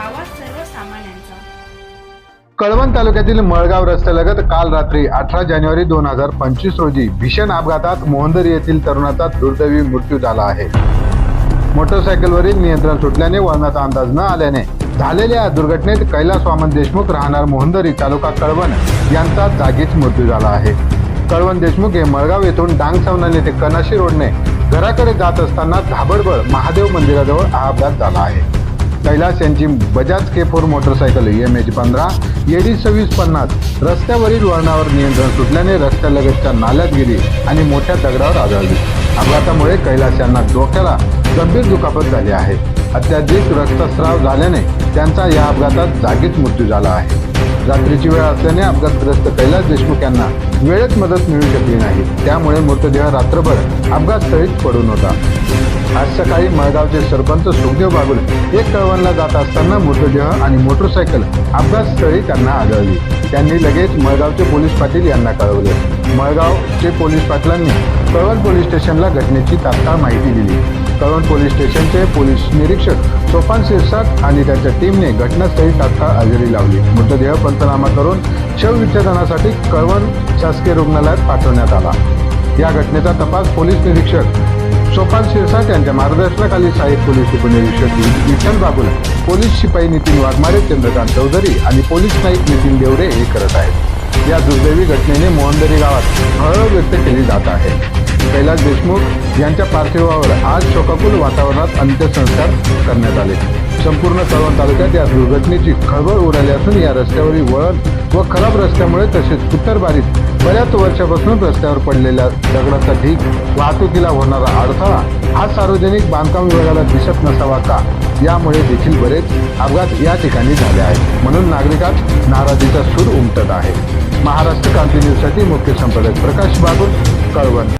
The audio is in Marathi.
आवाज सर्वसामान्यांचा. कळवण तालुक्यातील मळगाव रस्त्यालगत काल रात्री अठरा जानेवारी दोन हजार पंचवीस रोजी भीषण अपघातात मोहंदर येथील तरुणाचा दुर्दैवी मृत्यू झाला आहे. मोटरसायकलवरील नियंत्रण सुटल्याने वळणाचा अंदाज न आल्याने झालेल्या या दुर्घटनेत कैलास वामन देशमुख राहणार मोहंदरी तालुका कळवण यांचा जागीच मृत्यू झाला आहे. कळवण देशमुख हे मळगाव येथून डांगसावना येथे कनाशी रोडने घराकडे जात असताना घाबडबळ महादेव मंदिराजवळ हा अपघात झाला आहे. कैलास यांची Bajaj K four motorcycle M H पंधरा एडी सव्वीस पन्नास रस्त्यावरील वळणावर नियंत्रण सुटल्याने रस्त्यालगतच्या नाल्यात गेली आणि मोठ्या दगडावर आदळली. अपघातामुळे कैलास यांना डोक्याला गंभीर दुखापत झाली आहे. अत्याधिक रक्तस्राव झाल्याने त्यांचा या अपघातात जागीच मृत्यू झाला आहे. रात्रीची वेळ असल्याने अपघातग्रस्त कैलास देशमुख यांना वेळेत मदत मिळू शकली नाही. त्यामुळे मृतदेह रात्रभर अपघातस्थळीच पडून होता. आज सकाळी मळगावचे सरपंच सुखदेव बागुल एक कळवणला जात असताना मृतदेह आणि मोटरसायकल अपघातस्थळी त्यांना आढळली. त्यांनी लगेच मळगावचे पोलीस पाटील यांना कळवले. मळगावचे पोलीस पाटलांनी कळवण पोलीस स्टेशनला घटनेची तात्काळ माहिती दिली. वाळवण पोलीस स्टेशनचे पोलीस निरीक्षक सोपान सिरसाट आणि त्यांच्या टीमने घटनास्थळी तात्काळ हजेरी लावली. मृतदेह पंचनामा करून शवविच्छेदनासाठी कळवण शासकीय रुग्णालयात पाठवण्यात आला. या घटनेचा तपास पोलीस निरीक्षक सोपान सिरसाट यांच्या मार्गदर्शनाखाली सहाय्यक पोलीस उपनिरीक्षक विठ्ठल बाबुल पोलीस शिपाई नितीन वाघमारे चंद्रकांत चौधरी आणि पोलीस नाईक नितीन देवरे हे करत आहेत. या दुर्दैवी घटनेने मोहनदरी गावात हळहळ व्यक्त केली जात आहे. कैलास देशमुख यांच्या पार्थिवावर आज शोकाकुल वातावरणात अंत्यसंस्कार करण्यात आले. संपूर्ण कळवण तालुक्यात या दुर्घटनेची खळबळ उडाली असून या रस्त्यावरील वळण व खराब रस्त्यामुळे तसेच उत्तरबारीत बऱ्याच वर्षापासून रस्त्यावर पडलेल्या दगडाचा ढीक वाहतुकीला होणारा अडथळा हा सार्वजनिक बांधकाम विभागाला दिसत नसावा का? यामुळे देखील बरेच अपघात या ठिकाणी झाले आहेत. म्हणून नागरिकात नाराजीचा सूर उमटत आहे. महाराष्ट्र क्रांती न्यूजसाठी मुख्य संपादक प्रकाश बाबू कळवण.